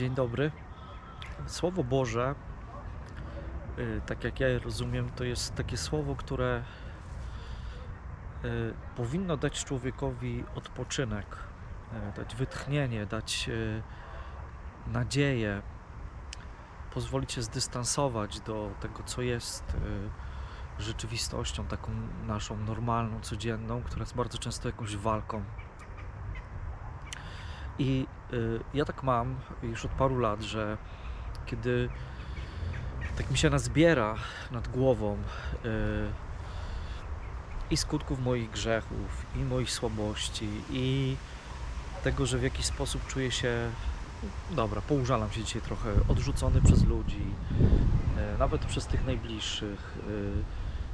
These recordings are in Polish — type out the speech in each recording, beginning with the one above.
Dzień dobry. Słowo Boże, y, tak jak ja je rozumiem, to jest takie słowo, które y, powinno dać człowiekowi odpoczynek, y, dać wytchnienie, dać nadzieję, pozwolić się zdystansować do tego, co jest rzeczywistością, taką naszą normalną, codzienną, która jest bardzo często jakąś walką. I y, ja tak mam już od paru lat, że kiedy tak mi się nazbiera nad głową y, i skutków moich grzechów, i moich słabości, i tego, że w jakiś sposób czuję się, dobra, poużalam się dzisiaj trochę, odrzucony przez ludzi, y, nawet przez tych najbliższych,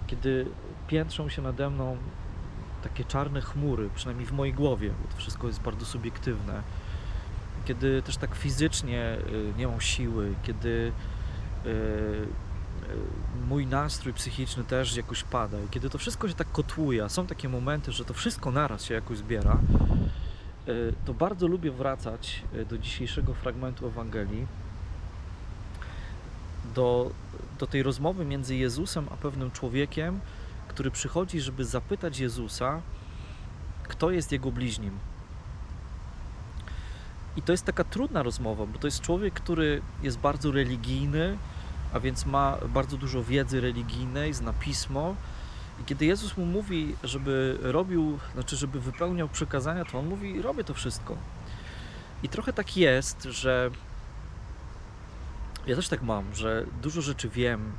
kiedy piętrzą się nade mną takie czarne chmury, przynajmniej w mojej głowie, bo to wszystko jest bardzo subiektywne. Kiedy też tak fizycznie y, nie mam siły, kiedy y, y, mój nastrój psychiczny też jakoś pada, i kiedy to wszystko się tak kotłuje, a są takie momenty, że to wszystko naraz się jakoś zbiera, to bardzo lubię wracać do dzisiejszego fragmentu Ewangelii, do, do tej rozmowy między Jezusem a pewnym człowiekiem, który przychodzi, żeby zapytać Jezusa, kto jest jego bliźnim. I to jest taka trudna rozmowa, bo to jest człowiek, który jest bardzo religijny, a więc ma bardzo dużo wiedzy religijnej, zna pismo. I kiedy Jezus mu mówi, żeby robił, znaczy, żeby wypełniał przykazania, to on mówi: Robię to wszystko. I trochę tak jest, że ja też tak mam, że dużo rzeczy wiem,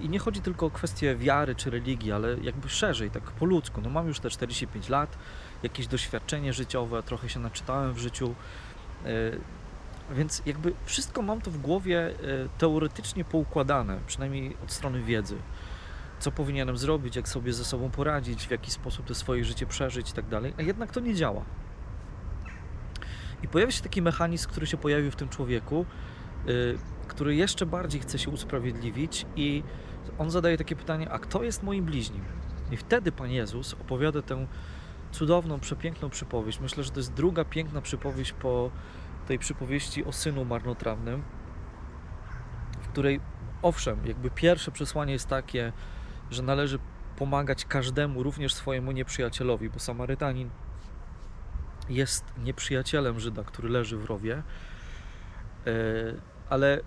i nie chodzi tylko o kwestię wiary czy religii, ale jakby szerzej, tak po ludzku. No mam już te 45 lat, jakieś doświadczenie życiowe, trochę się naczytałem w życiu, y, więc jakby wszystko mam to w głowie y, teoretycznie poukładane, przynajmniej od strony wiedzy. Co powinienem zrobić, jak sobie ze sobą poradzić, w jaki sposób to swoje życie przeżyć i tak dalej, a jednak to nie działa. I pojawia się taki mechanizm, który się pojawił w tym człowieku, y, który jeszcze bardziej chce się usprawiedliwić i on zadaje takie pytanie, a kto jest moim bliźnim? I wtedy Pan Jezus opowiada tę cudowną, przepiękną przypowieść. Myślę, że to jest druga piękna przypowieść po tej przypowieści o synu marnotrawnym, w której owszem, jakby pierwsze przesłanie jest takie, że należy pomagać każdemu, również swojemu nieprzyjacielowi, bo Samarytanin jest nieprzyjacielem Żyda, który leży w rowie, E, ale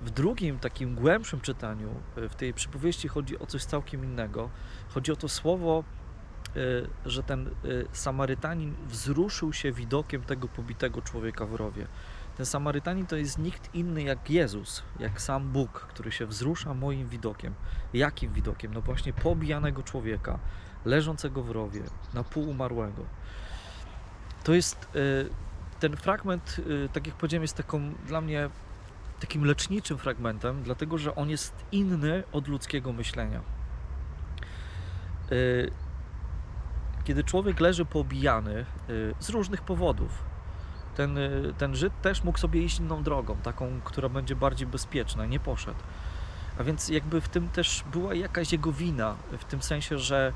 w drugim, takim głębszym czytaniu, e, w tej przypowieści chodzi o coś całkiem innego. Chodzi o to słowo, że ten e, Samarytanin wzruszył się widokiem tego pobitego człowieka w rowie. Ten Samarytanin to jest nikt inny jak Jezus, jak sam Bóg, który się wzrusza moim widokiem. Jakim widokiem? No właśnie pobijanego człowieka, leżącego w rowie, na pół umarłego. To jest e, ten fragment, y, tak jak powiedziałem, jest taką dla mnie takim leczniczym fragmentem, dlatego że on jest inny od ludzkiego myślenia. Y, Kiedy człowiek leży poobijany y, z różnych powodów, ten, y, ten Żyd też mógł sobie iść inną drogą, taką, która będzie bardziej bezpieczna, nie poszedł. A więc jakby w tym też była jakaś jego wina, w tym sensie, że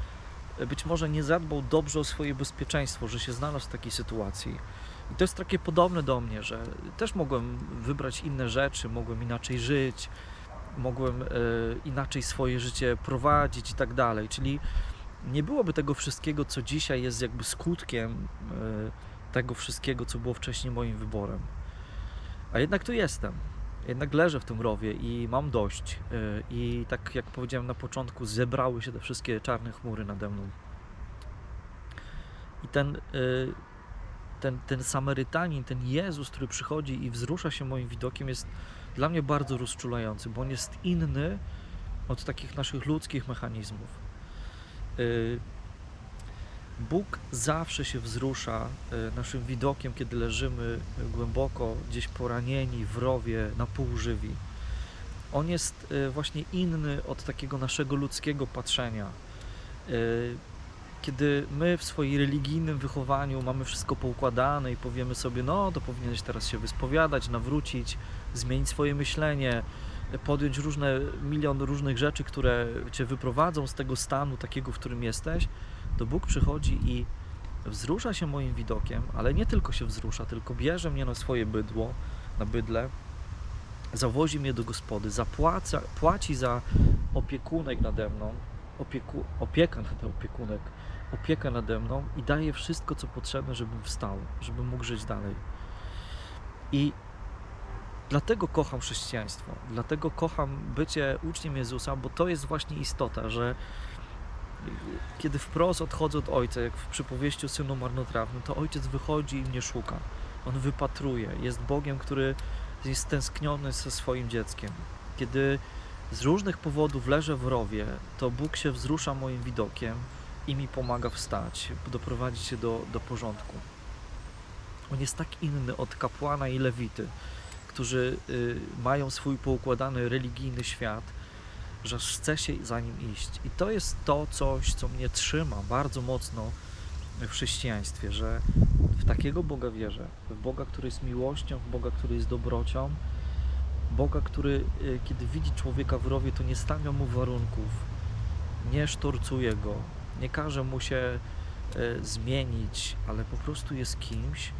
być może nie zadbał dobrze o swoje bezpieczeństwo, że się znalazł w takiej sytuacji. I to jest takie podobne do mnie, że też mogłem wybrać inne rzeczy, mogłem inaczej żyć, mogłem e, inaczej swoje życie prowadzić i tak dalej. Czyli nie byłoby tego wszystkiego, co dzisiaj jest jakby skutkiem e, tego wszystkiego, co było wcześniej moim wyborem. A jednak tu jestem. Jednak leżę w tym rowie i mam dość. e, I tak jak powiedziałem na początku, zebrały się te wszystkie czarne chmury nade mną. I ten, e, ten, ten Samarytanin, ten Jezus, który przychodzi i wzrusza się moim widokiem, jest dla mnie bardzo rozczulający, bo on jest inny od takich naszych ludzkich mechanizmów. Y, Bóg zawsze się wzrusza y, naszym widokiem, kiedy leżymy głęboko, gdzieś poranieni, w rowie, na pół żywi. On jest y, właśnie inny od takiego naszego ludzkiego patrzenia. Kiedy my w swoim religijnym wychowaniu mamy wszystko poukładane i powiemy sobie, no to powinieneś teraz się wyspowiadać, nawrócić, zmienić swoje myślenie, podjąć różne, milion różnych rzeczy, które cię wyprowadzą z tego stanu takiego, w którym jesteś, to Bóg przychodzi i wzrusza się moim widokiem, ale nie tylko się wzrusza, tylko bierze mnie na swoje bydło, na bydle, zawozi mnie do gospody, zapłaca, płaci za opiekunek nade mną, opieku, opiekę nade opiekunek, opiekę nade mną i daje wszystko, co potrzebne, żebym wstał, żebym mógł żyć dalej. I dlatego kocham chrześcijaństwo, dlatego kocham bycie uczniem Jezusa, bo to jest właśnie istota, że kiedy wprost odchodzę od Ojca, jak w przypowieści o synu marnotrawnym, to Ojciec wychodzi i mnie szuka. On wypatruje. Jest Bogiem, który jest stęskniony ze swoim dzieckiem. Kiedy z różnych powodów leżę w rowie, to Bóg się wzrusza moim widokiem i mi pomaga wstać, doprowadzić się do, do porządku. On jest tak inny od kapłana i lewity, którzy y, mają swój poukładany religijny świat, że chce się za nim iść. I to jest to coś, co mnie trzyma bardzo mocno w chrześcijaństwie, że w takiego Boga wierzę, w Boga, który jest miłością, w Boga, który jest dobrocią, Boga, który y, kiedy widzi człowieka w rowie, to nie stawia mu warunków, nie sztorcuje go, nie każe mu się y, zmienić, ale po prostu jest kimś,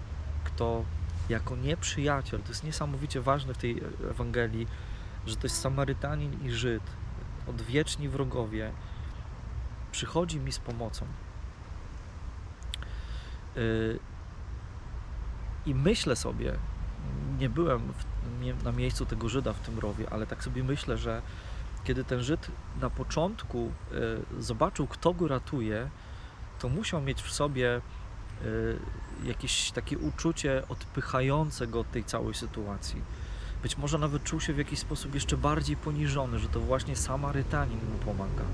kto jako nieprzyjaciel, to jest niesamowicie ważne w tej Ewangelii, że to jest Samarytanin i Żyd, odwieczni wrogowie, przychodzi mi z pomocą. Yy, I myślę sobie, nie byłem w, nie, na miejscu tego Żyda w tym rowie, ale tak sobie myślę, że kiedy ten Żyd na początku y, zobaczył, kto go ratuje, to musiał mieć w sobie y, jakieś takie uczucie odpychające go od tej całej sytuacji. Być może nawet czuł się w jakiś sposób jeszcze bardziej poniżony, że to właśnie Samarytanin mu pomaga.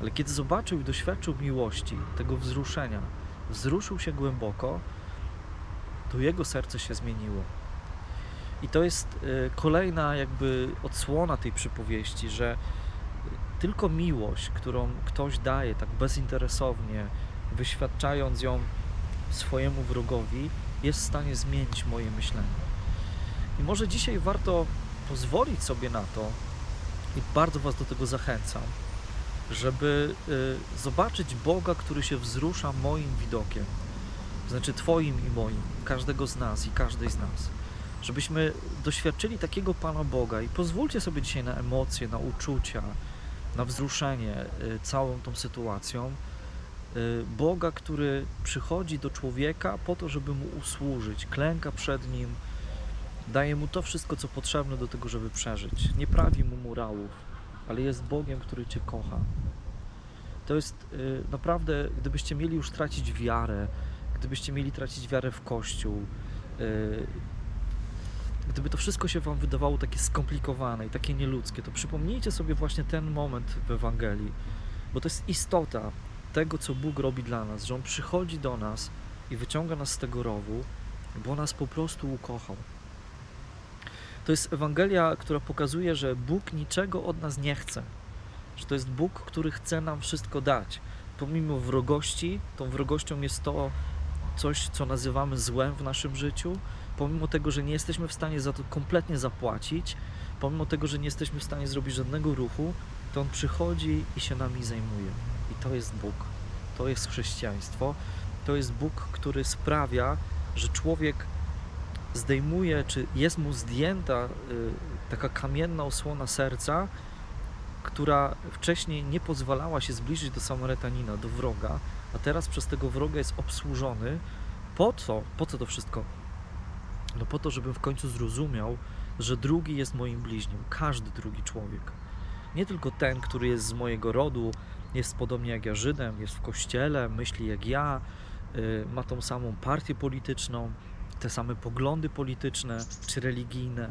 Ale kiedy zobaczył i doświadczył miłości, tego wzruszenia, wzruszył się głęboko, to jego serce się zmieniło. I to jest y, kolejna jakby odsłona tej przypowieści, że tylko miłość, którą ktoś daje tak bezinteresownie, wyświadczając ją swojemu wrogowi, jest w stanie zmienić moje myślenie. I może dzisiaj warto pozwolić sobie na to, i bardzo Was do tego zachęcam, żeby y, zobaczyć Boga, który się wzrusza moim widokiem, znaczy Twoim i moim, każdego z nas i każdej z nas. Żebyśmy doświadczyli takiego Pana Boga i pozwólcie sobie dzisiaj na emocje, na uczucia, na wzruszenie y, całą tą sytuacją. Y, Boga, który przychodzi do człowieka po to, żeby mu usłużyć, klęka przed nim, daje mu to wszystko, co potrzebne do tego, żeby przeżyć. Nie prawi mu murałów, ale jest Bogiem, który Cię kocha. To jest y, naprawdę, gdybyście mieli już tracić wiarę, gdybyście mieli tracić wiarę w Kościół, y, gdyby to wszystko się Wam wydawało takie skomplikowane i takie nieludzkie, to przypomnijcie sobie właśnie ten moment w Ewangelii, bo to jest istota tego, co Bóg robi dla nas, że On przychodzi do nas i wyciąga nas z tego rowu, bo nas po prostu ukochał. To jest Ewangelia, która pokazuje, że Bóg niczego od nas nie chce. Że to jest Bóg, który chce nam wszystko dać. Pomimo wrogości, tą wrogością jest to coś, co nazywamy złem w naszym życiu. Pomimo tego, że nie jesteśmy w stanie za to kompletnie zapłacić, pomimo tego, że nie jesteśmy w stanie zrobić żadnego ruchu, to On przychodzi i się nami zajmuje. I to jest Bóg. To jest chrześcijaństwo. To jest Bóg, który sprawia, że człowiek zdejmuje, czy jest mu zdjęta y, taka kamienna osłona serca, która wcześniej nie pozwalała się zbliżyć do Samarytanina, do wroga, a teraz przez tego wroga jest obsłużony. Po co? Po co to wszystko? No po to, żebym w końcu zrozumiał, że drugi jest moim bliźnim, każdy drugi człowiek. Nie tylko ten, który jest z mojego rodu, jest podobnie jak ja Żydem, jest w kościele, myśli jak ja, y, ma tą samą partię polityczną, te same poglądy polityczne czy religijne.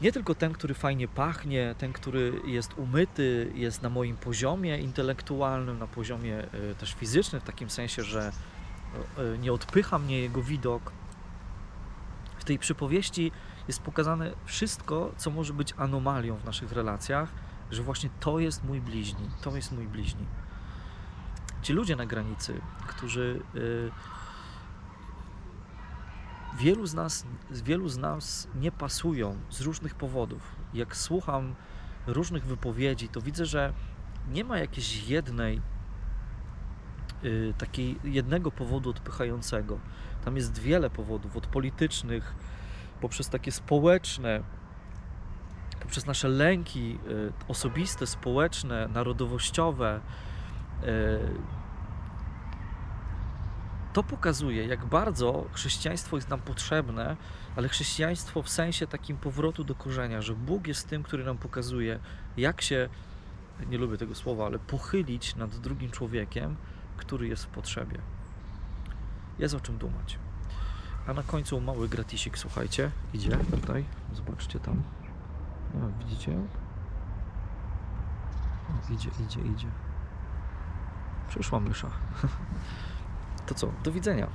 Nie tylko ten, który fajnie pachnie, ten, który jest umyty, jest na moim poziomie intelektualnym, na poziomie y, też fizycznym, w takim sensie, że y, nie odpycha mnie jego widok. W tej przypowieści jest pokazane wszystko, co może być anomalią w naszych relacjach, że właśnie to jest mój bliźni, to jest mój bliźni. Ci ludzie na granicy, którzy y, wielu z nas, wielu z nas nie pasują z różnych powodów. Jak słucham różnych wypowiedzi, to widzę, że nie ma jakiejś jednej y, takiej jednego powodu odpychającego. Tam jest wiele powodów, od politycznych, poprzez takie społeczne, poprzez nasze lęki y, osobiste, społeczne, narodowościowe, y, to pokazuje, jak bardzo chrześcijaństwo jest nam potrzebne, ale chrześcijaństwo w sensie takim powrotu do korzenia, że Bóg jest tym, który nam pokazuje, jak się, nie lubię tego słowa, ale pochylić nad drugim człowiekiem, który jest w potrzebie. Jest o czym dumać. A na końcu mały gratisik, słuchajcie, idzie tutaj, zobaczcie tam. No, widzicie? O, idzie, idzie, idzie. Przyszła mysza. To co, do widzenia.